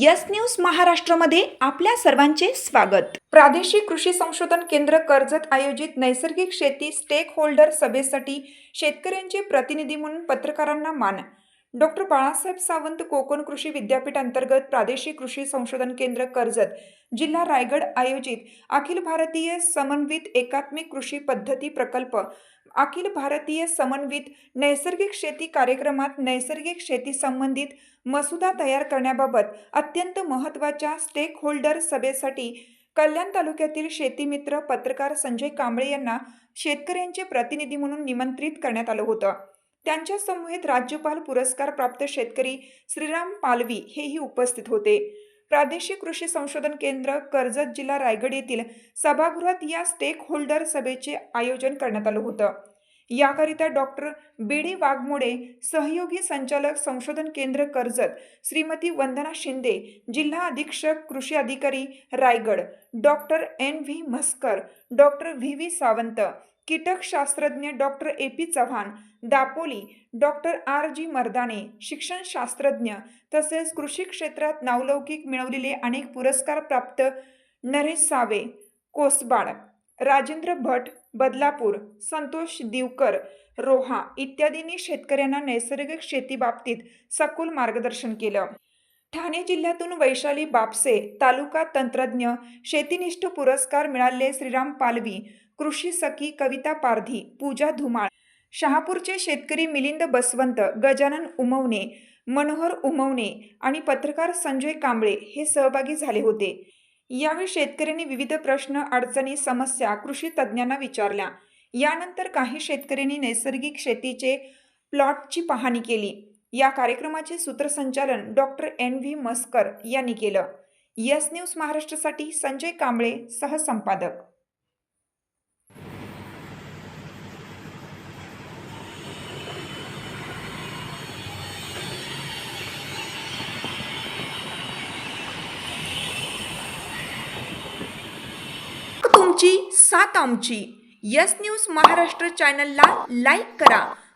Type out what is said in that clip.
Yes news महाराष्ट्रमध्ये आपल्या सर्वांचे स्वागत. प्रादेशिक कृषी संशोधन केंद्र कर्जत आयोजित नैसर्गिक शेती स्टेक होल्डर सभेसाठी शेतकऱ्यांचे प्रतिनिधी म्हणून पत्रकारांना मान डॉक्टर बाळासाहेब सावंत कोकण कृषी विद्यापीठ अंतर्गत प्रादेशिक कृषी संशोधन केंद्र कर्जत जिल्हा रायगड आयोजित अखिल भारतीय समन्वित एकात्मिक कृषी पद्धती प्रकल्प अखिल भारतीय समन्वित नैसर्गिक शेती कार्यक्रमात नैसर्गिक शेती संबंधित मसुदा तयार करण्याबाबत अत्यंत महत्त्वाच्या स्टेक होल्डर सभेसाठी कल्याण तालुक्यातील शेतीमित्र पत्रकार संजय कांबळे यांना शेतकऱ्यांचे प्रतिनिधी म्हणून निमंत्रित करण्यात आलं होतं. त्यांच्या समूहेत राज्यपाल पुरस्कार प्राप्त शेतकरी श्रीराम पालवी हेही उपस्थित होते. प्रादेशिक कृषी संशोधन केंद्र कर्जत जिल्हा रायगड येथील सभागृहात या स्टेक होल्डर सभेचे आयोजन करण्यात आलं होतं. याकरिता डॉक्टर बी डी वाघमोडे सहयोगी संचालक संशोधन केंद्र कर्जत श्रीमती वंदना शिंदे जिल्हा अधीक्षक कृषी अधिकारी Raigad doctor N V Mhaskar doctor V V Sawant कीटकशास्त्रज्ञ doctor A P Chavan Dapoli doctor R G Mardane शिक्षणशास्त्रज्ञ तसेच कृषी क्षेत्रात नावलौकिक मिळवलेले अनेक पुरस्कार प्राप्त नरेश सावे कोसबाड राजेंद्र भट बदलापूर संतोष दिवकर रोहा इत्यादींनी शेतकऱ्यांना नैसर्गिक शेतीबाबतीत सखोल मार्गदर्शन केलं. ठाणे जिल्ह्यातून वैशाली बापसे तालुका तंत्रज्ञ शेतीनिष्ठ पुरस्कार मिळाले श्रीराम पालवी कृषी सखी कविता पारधी पूजा धुमाळ शहापूरचे शेतकरी मिलिंद बसवंत गजानन उमवणे मनोहर उमवणे आणि पत्रकार संजय कांबळे हे सहभागी झाले होते. यावेळी शेतकऱ्यांनी विविध प्रश्न अडचणी समस्या कृषी तज्ज्ञांना विचारल्या. यानंतर काही शेतकऱ्यांनी नैसर्गिक शेतीचे प्लॉटची पाहणी केली. या कार्यक्रमाचे सूत्रसंचालन डॉक्टर एन व्ही मस्कर यांनी केलं. यस न्यूज महाराष्ट्रासाठी संजय कांबळे सहसंपादक. तुमची सात आमची. यस न्यूज महाराष्ट्र चॅनलला लाईक करा.